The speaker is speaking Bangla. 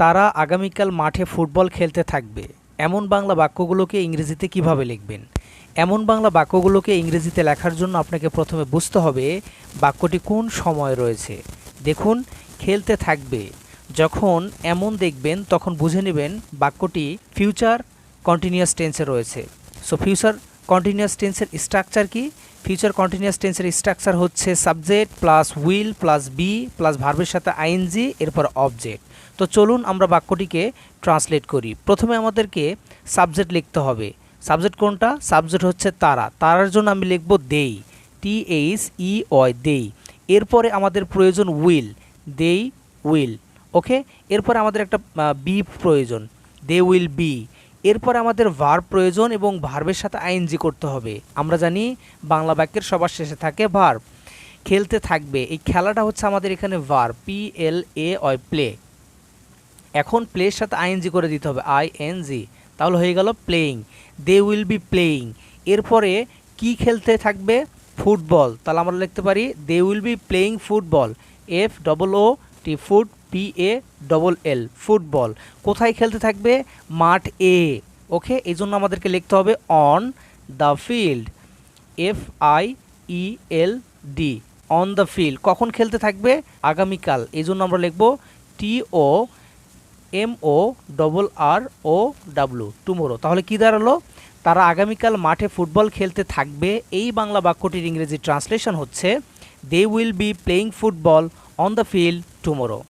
তারা আগামীকাল মাঠে ফুটবল খেলতে থাকবে। এমন বাংলা বাক্যগুলোকে ইংরেজিতে কীভাবে লিখবেন? এমন বাংলা বাক্যগুলোকে ইংরেজিতে লেখার জন্য আপনাকে প্রথমে বুঝতে হবে বাক্যটি কোন সময় রয়েছে। দেখুন, খেলতে থাকবে। যখন এমন দেখবেন, তখন বুঝে নেবেন বাক্যটি ফিউচার কন্টিনিউয়াস টেন্সে রয়েছে। সো, ফিউচার কন্টিনিউয়াস টেন্সের স্ট্রাকচার কি? ফিউচার কন্টিনিউয়াস টেন্সের স্ট্রাকচার হচ্ছে subject plus will plus be plus ভার্বের সাথে আইএনজি এরপর অবজেক্ট তো চলুন আমরা বাক্যটিকে ট্রান্সলেট করি। প্রথমে আমাদেরকে সাবজেক্ট লিখতে হবে। সাবজেক্ট কোনটা? সাবজেক্ট হচ্ছে তারা। তারার জন্য আমি লিখব দেই টি এইচ ই ওয় দেই এরপরে আমাদের প্রয়োজন উইল দেই উইল ওকে এরপরে আমাদের একটা বি প্রয়োজন। দে উইল বি এরপরে আমাদের ভার্ব প্রয়োজন এবং ভার্বের সাথে আইএনজি করতে হবে। আমরা জানি বাংলা বাক্যের সবার শেষে থাকে ভার্ব। খেলতে থাকবে। এই খেলাটা হচ্ছে আমাদের এখানে ভার্ব, পি এল এ অয় প্লে। এখন প্লের সাথে আইএনজি করে দিতে হবে, আই এন জি। তাহলে হয়ে গেল playing. They will be playing. এরপরে কি খেলতে থাকবে? ফুটবল। তাহলে আমরা লিখতে পারি, they will be playing football. F double O T, foot P A double L football কোথায় খেলতে থাকবে? মাঠ এ ওকে এই জন্য আমাদেরকে লিখতে হবে on the field F I E L D on the field কখন খেলতে থাকবে? আগামীকাল। এই জন্য আমরা লিখব T O M O double R O W tomorrow তাহলে কি দাঁড়াল? তারা আগামীকাল মাঠে ফুটবল খেলতে থাকবে। এই বাংলা বাক্যটির ইংরেজি ট্রান্সলেশন হচ্ছে they will be playing football on the field tomorrow